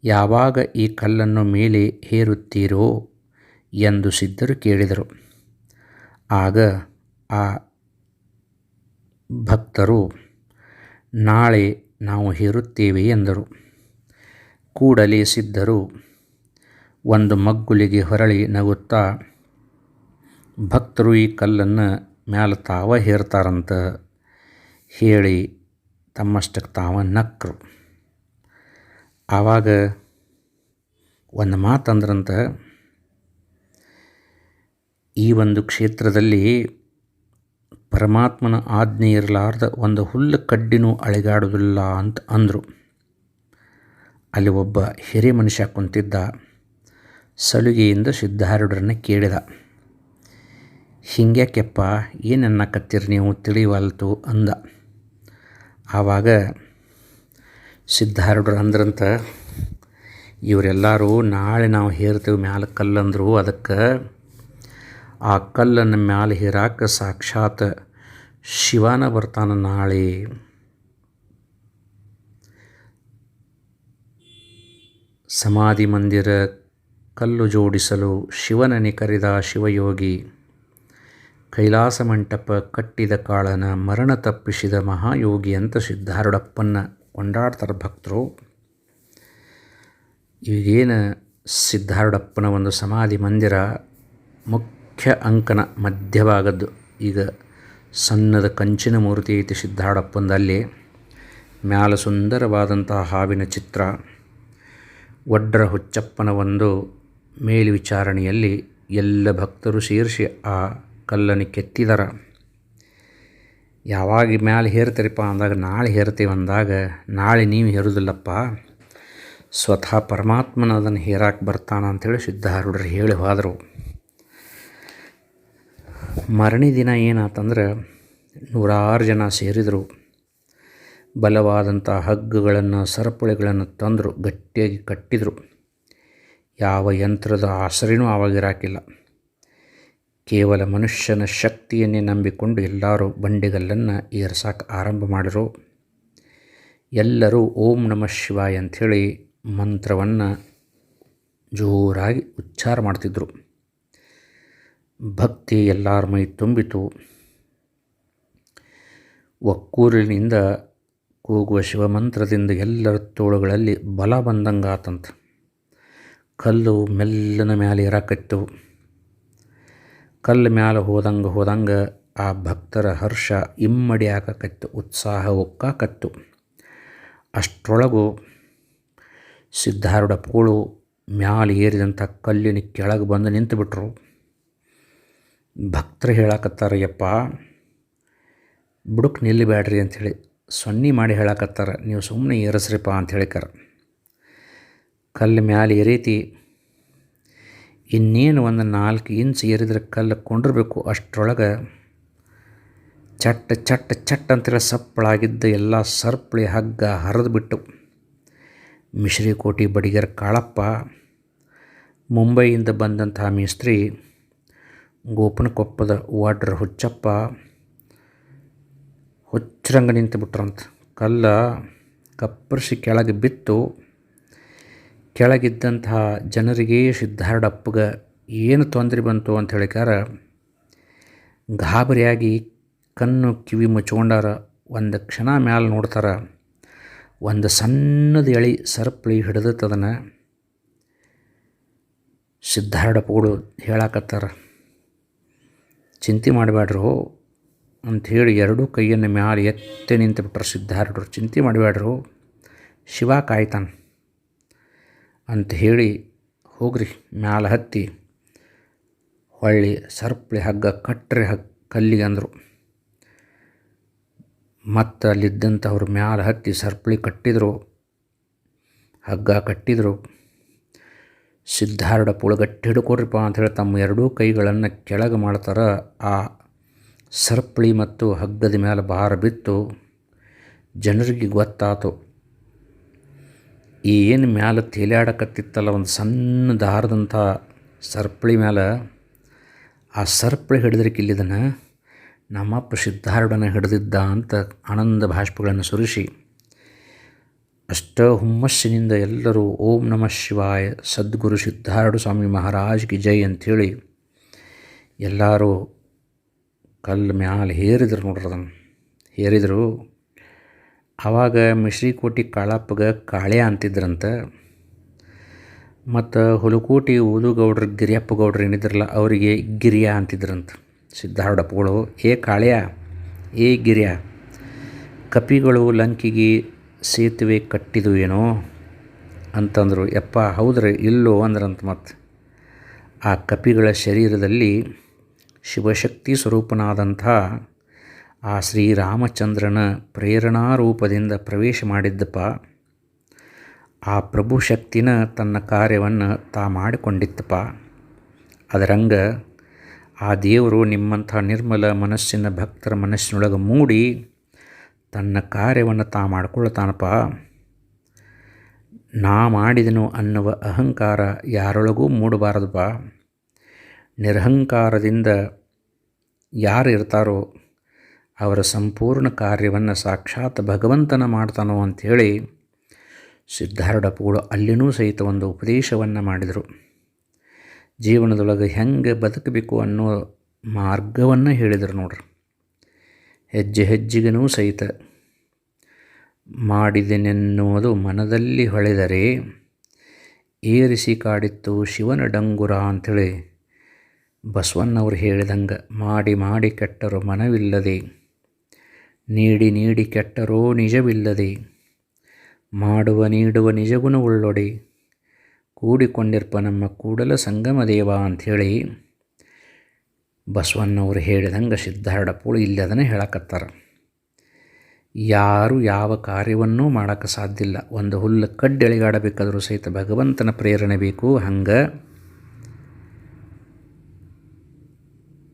ಯಾವಾಗ ಈ ಕಲ್ಲನ್ನು ಮೇಲೆ ಹೇರುತ್ತೀರೋ ಎಂದು ಸಿದ್ಧರು ಕೇಳಿದರು. ಆಗ ಆ ಭಕ್ತರು, ನಾಳೆ ನಾವು ಹೇರುತ್ತೇವೆ ಎಂದರು. ಕೂಡಲೇ ಸಿದ್ಧರು ಒಂದು ಮಗ್ಗುಲಿಗೆ ಹೊರಳಿ ನಗುತ್ತಾ, ಭಕ್ತರು ಈ ಕಲ್ಲನ್ನು ಮ್ಯಾಲ ತಾವ ಹೇರ್ತಾರಂತ ಹೇಳಿ ತಮ್ಮಷ್ಟಕ್ಕೆ ತಾವ ನಕ್ಕರು ಆವಾಗ ಒಂದು ಮಾತಂದ್ರಂತ, ಈ ಒಂದು ಕ್ಷೇತ್ರದಲ್ಲಿ ಪರಮಾತ್ಮನ ಆಜ್ಞೆ ಇರಲಾರ್ದ ಒಂದು ಹುಲ್ಲು ಕಡ್ಡಿನೂ ಅಳೆಗಾಡುವುದಿಲ್ಲ ಅಂತ ಅಂದರು. ಅಲ್ಲಿ ಒಬ್ಬ ಹಿರಿಯ ಮನುಷ್ಯ ಕುಂತಿದ್ದ, ಸಲುಗೆಯಿಂದ ಸಿದ್ಧಾರೂಢರನ್ನ ಕೇಳಿದ. ಹಿಂಗ್ಯಾಕೆಪ್ಪ ಏನನ್ನಕತ್ತೀರಿ ನೀವು? ತಿಳಿವಲ್ತು ಅಂದ. ಆವಾಗ ಸಿದ್ಧಾರೂಢರು ಅಂದ್ರಂತ, ಇವರೆಲ್ಲರೂ ನಾಳೆ ನಾವು ಹೇರ್ತೇವೆ ಮ್ಯಾಲ ಕಲ್ಲಂದರು, ಅದಕ್ಕೆ ಆ ಕಲ್ಲನ್ನು ಮ್ಯಾಲೆ ಹಿರಾಕ ಸಾಕ್ಷಾತ್ ಶಿವನ ಬರ್ತಾನ ನಾಳೆ. ಸಮಾಧಿ ಮಂದಿರ ಕಲ್ಲು ಜೋಡಿಸಲು ಶಿವನನೆ ಕರೆದ ಶಿವಯೋಗಿ, ಕೈಲಾಸ ಮಂಟಪ ಕಟ್ಟಿದ ಕಾಳನ ಮರಣ ತಪ್ಪಿಸಿದ ಮಹಾಯೋಗಿ ಅಂತ ಸಿದ್ಧಾರೂಢಪ್ಪನ್ನ ಕೊಂಡಾಡ್ತಾರೆ ಭಕ್ತರು. ಈಗೇನು ಸಿದ್ಧಾರೂಢಪ್ಪನ ಒಂದು ಸಮಾಧಿ ಮಂದಿರ ಮುಖ್ಯ ಅಂಕನ ಮಧ್ಯಭಾಗದ್ದು. ಈಗ ಸಣ್ಣದ ಕಂಚಿನ ಮೂರ್ತಿ ಐತಿ ಸಿದ್ಧಾಡಪ್ಪಂದಲ್ಲಿ ಮ್ಯಾಲ ಸುಂದರವಾದಂತಹ ಹಾವಿನ ಚಿತ್ರ. ಒಡ್ರ ಹುಚ್ಚಪ್ಪನ ಒಂದು ಮೇಲ್ವಿಚಾರಣೆಯಲ್ಲಿ ಎಲ್ಲ ಭಕ್ತರು ಸೇರಿಸಿ ಆ ಕಲ್ಲನ್ನು ಕೆತ್ತಿದಾರ. ಯಾವಾಗ ಮ್ಯಾಲೆ ಹೇರ್ತೀರಿಪ್ಪ ಅಂದಾಗ, ನಾಳೆ ಹೇರ್ತೀವಿ ಅಂದಾಗ, ನಾಳೆ ನೀವು ಹೇರೋದಿಲ್ಲಪ್ಪ. ಸ್ವತಃ ಪರಮಾತ್ಮನ ಅದನ್ನು ಹೇರಾಕೆ ಬರ್ತಾನ ಅಂಥೇಳಿ ಸಿದ್ಧಾರೂಢರು ಹೇಳಿ ಹೋದರು. ಮರಣಿ ದಿನ ಏನಾತಂದ್ರೆ ನೂರಾರು ಜನ ಸೇರಿದರು. ಬಲವಾದಂಥ ಹಗ್ಗಗಳನ್ನು, ಸರಪಳಿಗಳನ್ನು ತಂದರು, ಗಟ್ಟಿಯಾಗಿ ಕಟ್ಟಿದರು. ಯಾವ ಯಂತ್ರದ ಆಸರೆನೂ ಆವಾಗಿರಾಕಿಲ್ಲ ಕೇವಲ ಮನುಷ್ಯನ ಶಕ್ತಿಯನ್ನೇ ನಂಬಿಕೊಂಡು ಎಲ್ಲರೂ ಬಂಡೆಗಲ್ಲನ್ನು ಏರ್ಸಕ್ಕೆ ಆರಂಭ ಮಾಡಿದರು. ಎಲ್ಲರೂ ಓಂ ನಮಃ ಶಿವಾಯ ಅಂಥೇಳಿ ಮಂತ್ರವನ್ನು ಜೋರಾಗಿ ಉಚ್ಚಾರ ಮಾಡ್ತಿದ್ರು. ಭಕ್ತಿ ಎಲ್ಲರ ಮೈ ತುಂಬಿತು. ಒಕ್ಕೂರಿನಿಂದ ಕೂಗುವ ಶಿವಮಂತ್ರದಿಂದ ಎಲ್ಲರ ತೋಳುಗಳಲ್ಲಿ ಬಲ ಬಂದಂಗಾತಂತ. ಕಲ್ಲು ಮೆಲ್ಲನ ಮ್ಯಾಲೆ ಇರಕತ್ತು ಕಲ್ಲು ಮ್ಯಾಲೆ ಹೋದಂಗೆ ಹೋದಂಗೆ ಆ ಭಕ್ತರ ಹರ್ಷ ಇಮ್ಮಡಿ ಹಾಕಕತ್ತು ಉತ್ಸಾಹ ಒಕ್ಕಾಕತ್ತು. ಅಷ್ಟರೊಳಗು ಸಿದ್ಧಾರೂಢ ಪೋಳು ಮ್ಯಾಲೆ ಏರಿದಂಥ ಕಲ್ಲಿನ ಕೆಳಗೆ ಬಂದು ನಿಂತುಬಿಟ್ರು. ಭಕ್ತರು ಹೇಳಕತ್ತಾರ, ಯಪ್ಪ ಬುಡಕ್ಕೆ ನಿಲ್ಲಬೇಡ್ರಿ ಅಂಥೇಳಿ ಸೊನ್ನಿ ಮಾಡಿ ಹೇಳಕತ್ತಾರ. ನೀವು ಸುಮ್ಮನೆ ಏರಿಸ್ರಿಪ್ಪ ಅಂತ ಹೇಳಿಕರ ಕಲ್ಲು ಮ್ಯಾಲೆ ರೀತಿ ಇನ್ನೇನು ಒಂದು ನಾಲ್ಕು ಇಂಚ್ ಏರಿದ್ರೆ ಕಲ್ಲು ಕೊಂಡಿರಬೇಕು ಅಷ್ಟರೊಳಗೆ. ಚಟ್ ಚಟ್ ಚಟ್ ಅಂತೇಳಿ ಸಪ್ಪಳಾಗಿದ್ದ ಎಲ್ಲ ಸರ್ಪಳಿ ಹಗ್ಗ ಹರಿದು ಬಿಟ್ಟು ಮಿಶ್ರಿಕೋಟಿ ಬಡಿಗರ ಕಾಳಪ್ಪ, ಮುಂಬೈಯಿಂದ ಬಂದಂತಹ ಮೇಸ್ತ್ರಿ ಗೋಪನಕೊಪ್ಪದ ವಾಡ್ರ ಹುಚ್ಚಪ್ಪ ಹುಚ್ಚರಂಗ ನಿಂತು ಬಿಟ್ರಂತ. ಕಲ್ಲ ಕಪ್ಪರಿಸಿ ಕೆಳಗೆ ಬಿತ್ತು. ಕೆಳಗಿದ್ದಂತಹ ಜನರಿಗೆ ಸಿದ್ಧಾರ್ಡಪ್ಪಗೆ ಏನು ತೊಂದರೆ ಬಂತು ಅಂತ ಹೇಳಿಕಾರ ಗಾಬರಿಯಾಗಿ ಕಣ್ಣು ಕಿವಿ ಮುಚ್ಕೊಂಡಾರ ಒಂದು ಕ್ಷಣ ಮ್ಯಾಲೆ ನೋಡ್ತಾರ ಒಂದು ಸಣ್ಣದ ಎಳಿ ಸರಪಳಿ ಹಿಡಿದತ್ತದನ್ನು ಸಿದ್ಧಾರ್ಡಪ್ಪಗಳು ಹೇಳಾಕತ್ತಾರ. ಚಿಂತೆ ಮಾಡಬೇಡ್ರು ಅಂಥೇಳಿ ಎರಡೂ ಕೈಯನ್ನು ಮ್ಯಾಲೆ ಎತ್ತಿ ನಿಂತು ಸಿದ್ಧಾರೂಢರು. ಚಿಂತೆ ಮಾಡಬೇಡ್ರು, ಶಿವ ಕಾಯ್ತಾನೆ ಅಂತ ಹೇಳಿ ಹೋಗ್ರಿ, ಮ್ಯಾಲೆ ಹತ್ತಿ ಹೊಳ್ಳಿ ಸರ್ಪಳಿ ಹಗ್ಗ ಕಟ್ಟ್ರಿ ಹಗ್, ಕಲ್ಲಿಗೆ ಅಂದರು. ಮತ್ತು ಅಲ್ಲಿದ್ದಂಥವ್ರು ಮ್ಯಾಲೆ ಹತ್ತಿ ಸರ್ಪಳಿ ಕಟ್ಟಿದರು, ಹಗ್ಗ ಕಟ್ಟಿದರು. ಸಿದ್ಧಾರೂಢ ಪುಳಗಟ್ಟಿ ಹಿಡ್ಕೊಡ್ರಿಪ್ಪ ಅಂಥೇಳಿ ತಮ್ಮ ಎರಡೂ ಕೈಗಳನ್ನು ಕೆಳಗೆ ಮಾಡ್ತಾರೆ. ಆ ಸರ್ಪಳಿ ಮತ್ತು ಹಗ್ಗದ ಮೇಲೆ ಭಾರ ಬಿತ್ತು. ಜನರಿಗೆ ಗೊತ್ತಾತು, ಏನು ಮ್ಯಾಲೆ ತೇಲಾಡಕತ್ತಿತ್ತಲ್ಲ ಒಂದು ಸಣ್ಣ ದಾರದಂಥ ಸರ್ಪಳಿ ಮೇಲೆ ಆ ಸರ್ಪಳಿ ಹಿಡಿದ್ರಿಕ್ಕಿಲ್ಲಿದನ್ನು ನಮ್ಮಪ್ಪ ಸಿದ್ಧಾರೂಢನ ಹಿಡಿದಿದ್ದ ಅಂತ ಆನಂದ ಭಾಷ್ಪಗಳನ್ನು ಸುರಿಸಿ ಅಷ್ಟ ಹುಮ್ಮಸ್ಸಿನಿಂದ ಎಲ್ಲರೂ ಓಂ ನಮಃ ಶಿವಾಯ ಸದ್ಗುರು ಸಿದ್ಧಾರೂಢ ಸ್ವಾಮಿ ಮಹಾರಾಜ್ಗೆ ಜೈ ಅಂಥೇಳಿ ಎಲ್ಲರೂ ಕಲ್ಲು ಮ್ಯಾಲೆ ಹೇರಿದ್ರು ನೋಡ್ರಿ ಅದನ್ನು. ಹೇರಿದರು. ಆವಾಗ ಮಿಶ್ರಿಕೋಟಿ ಕಾಳಪ್ಪಗೆ ಕಾಳ್ಯ ಅಂತಿದ್ರಂತ. ಮತ್ತು ಹುಲಕೋಟಿ ಊದುಗೌಡ್ರ ಗಿರಿಯಪ್ಪ ಗೌಡ್ರು ಏನಿದ್ರಲ್ಲ ಅವರಿಗೆ ಗಿರಿಯ ಅಂತಿದ್ರಂತ. ಸಿದ್ಧಾರೂಢಪ್ಪಗಳು ಏ ಕಾಳ್ಯ, ಏ ಗಿರಿಯ, ಕಪಿಗಳು ಲಂಕಿಗೆ ಸೇತುವೆ ಕಟ್ಟಿದು ಏನೋ ಅಂತಂದರು, ಯಪ್ಪ, ಹೌದ್ರೆ, ಇಲ್ಲೋ, ಅಂದ್ರಂತ ಮತ್ತು ಆ ಕಪಿಗಳ ಶರೀರದಲ್ಲಿ ಶಿವಶಕ್ತಿ ಸ್ವರೂಪನಾದಂಥ ಆ ಶ್ರೀರಾಮಚಂದ್ರನ ಪ್ರೇರಣಾರೂಪದಿಂದ ಪ್ರವೇಶ ಮಾಡಿದ್ದಪ್ಪ. ಆ ಪ್ರಭು ಶಕ್ತಿನ ತನ್ನ ಕಾರ್ಯವನ್ನು ತಾ ಮಾಡಿಕೊಂಡಿತ್ತಪ್ಪ. ಅದರಂಗ ಆ ದೇವರು ನಿಮ್ಮಂಥ ನಿರ್ಮಲ ಮನಸ್ಸಿನ ಭಕ್ತರ ಮನಸ್ಸಿನೊಳಗೆ ಮೂಡಿ ತನ್ನ ಕಾರ್ಯವನ್ನು ತಾ ಮಾಡ್ಕೊಳ್ತಾನಪ್ಪ ನಾ ಮಾಡಿದನು ಅನ್ನುವ ಅಹಂಕಾರ ಯಾರೊಳಗೂ ಮೂಡಬಾರದಪ್ಪ. ನಿರಹಂಕಾರದಿಂದ ಯಾರು ಇರ್ತಾರೋ ಅವರ ಸಂಪೂರ್ಣ ಕಾರ್ಯವನ್ನು ಸಾಕ್ಷಾತ್ ಭಗವಂತನ ಮಾಡ್ತಾನೋ ಅಂಥೇಳಿ ಸಿದ್ಧಾರೂಢಪ್ಪಗಳು ಅಲ್ಲಿನೂ ಸಹಿತ ಒಂದು ಉಪದೇಶವನ್ನು ಮಾಡಿದರು. ಜೀವನದೊಳಗೆ ಹೆಂಗೆ ಬದುಕಬೇಕು ಅನ್ನೋ ಮಾರ್ಗವನ್ನು ಹೇಳಿದರು ನೋಡ್ರಿ. ಹೆಜ್ಜೆ ಹೆಜ್ಜೆಗೂ ಸಹಿತ ಮಾಡಿದೆನೆನ್ನುವುದು ಮನದಲ್ಲಿ ಹೊಳೆದರೆ ಏರಿಸಿ ಕಾಡಿತ್ತು ಶಿವನ ಡಂಗುರ ಅಂಥೇಳಿ ಬಸವಣ್ಣವರು ಹೇಳಿದಂಗೆ, ಮಾಡಿ ಮಾಡಿ ಕೆಟ್ಟರು ಮನವಿಲ್ಲದೆ, ನೀಡಿ ನೀಡಿ ಕೆಟ್ಟರೋ ನಿಜವಿಲ್ಲದೆ, ಮಾಡುವ, ನೀಡುವ ನಿಜಗುಣ ಉಳ್ಳೊಡೆ, ಕೂಡಿಕೊಂಡಿರ್ಪ ನಮ್ಮ ಕೂಡಲ ಸಂಗಮ ದೇವ ಅಂಥೇಳಿ ಬಸವಣ್ಣವ್ರು ಹೇಳಿದಂಗೆ ಸಿದ್ಧಾರೂಢಪ್ಪಗಳು ಇಲ್ಲಿ ಅದನ್ನೇ ಹೇಳಕತ್ತಾರ. ಯಾರು ಯಾವ ಕಾರ್ಯವನ್ನೂ ಮಾಡೋಕ್ಕೆ ಸಾಧ್ಯ ಇಲ್ಲ. ಒಂದು ಹುಲ್ಲು ಕಡ್ಡಿ ಎಳೆಗಾಡಬೇಕಾದ್ರೂ ಸಹಿತ ಭಗವಂತನ ಪ್ರೇರಣೆ ಬೇಕು. ಹಂಗೆ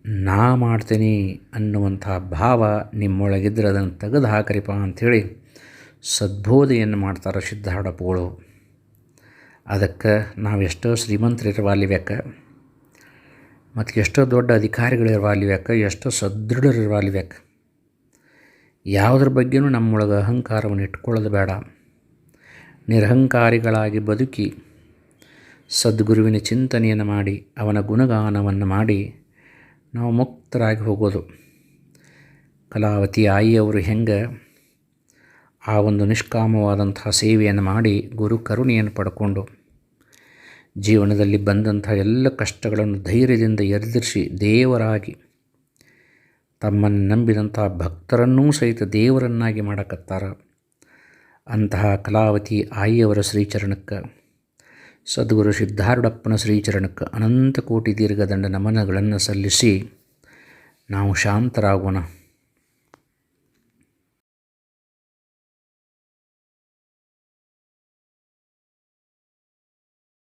ನಾ ಮಾಡ್ತೀನಿ ಅನ್ನುವಂಥ ಭಾವ ನಿಮ್ಮೊಳಗಿದ್ರೆ ಅದನ್ನು ತೆಗೆದು ಹಾಕರಿಪ ಅಂಥೇಳಿ ಸದ್ಬೋಧೆಯನ್ನು ಮಾಡ್ತಾರೆ ಸಿದ್ಧಾರೂಢಪ್ಪಗಳು ಅದಕ್ಕೆ ನಾವು ಶ್ರೀಮಂತರಿರುವ ಅಲ್ಲಿ ಮತ್ತು ಎಷ್ಟೋ ದೊಡ್ಡ ಅಧಿಕಾರಿಗಳಿರವಾಲಿ ಬೇಕು ಎಷ್ಟೋ ಸದೃಢರಿರವಾಲಿ ಬೇಕು ಯಾವುದ್ರ ಬಗ್ಗೆನೂ ನಮ್ಮೊಳಗೆ ಅಹಂಕಾರವನ್ನು ಇಟ್ಕೊಳ್ಳೋದು ಬೇಡ. ನಿರಹಂಕಾರಿಗಳಾಗಿ ಬದುಕಿ ಸದ್ಗುರುವಿನ ಚಿಂತನೆಯನ್ನು ಮಾಡಿ, ಅವನ ಗುಣಗಾನವನ್ನು ಮಾಡಿ ನಾವು ಮುಕ್ತರಾಗಿ ಹೋಗೋದು. ಕಲಾವತಿ ಆಯಿಯವರು ಹೆಂಗೆ ಆ ಒಂದು ನಿಷ್ಕಾಮವಾದಂತಹ ಸೇವೆಯನ್ನು ಮಾಡಿ ಗುರು ಕರುಣೆಯನ್ನು ಪಡ್ಕೊಂಡು ಜೀವನದಲ್ಲಿ ಬಂದಂಥ ಎಲ್ಲ ಕಷ್ಟಗಳನ್ನು ಧೈರ್ಯದಿಂದ ಎದುರಿಸಿ ದೇವರಾಗಿ ತಮ್ಮನ್ನು ನಂಬಿದಂಥ ಭಕ್ತರನ್ನೂ ಸಹಿತ ದೇವರನ್ನಾಗಿ ಮಾಡಕತ್ತಾರ. ಅಂತಹ ಕಲಾವತಿ ಆಯಿಯವರ ಶ್ರೀಚರಣಕ್ಕೆ, ಸದ್ಗುರು ಸಿದ್ಧಾರೂಢಪ್ಪನ ಶ್ರೀಚರಣಕ್ಕೆ ಅನಂತ ಕೋಟಿ ದೀರ್ಘದಂಡ ನಮನಗಳನ್ನು ಸಲ್ಲಿಸಿ ನಾವು ಶಾಂತರಾಗೋಣ.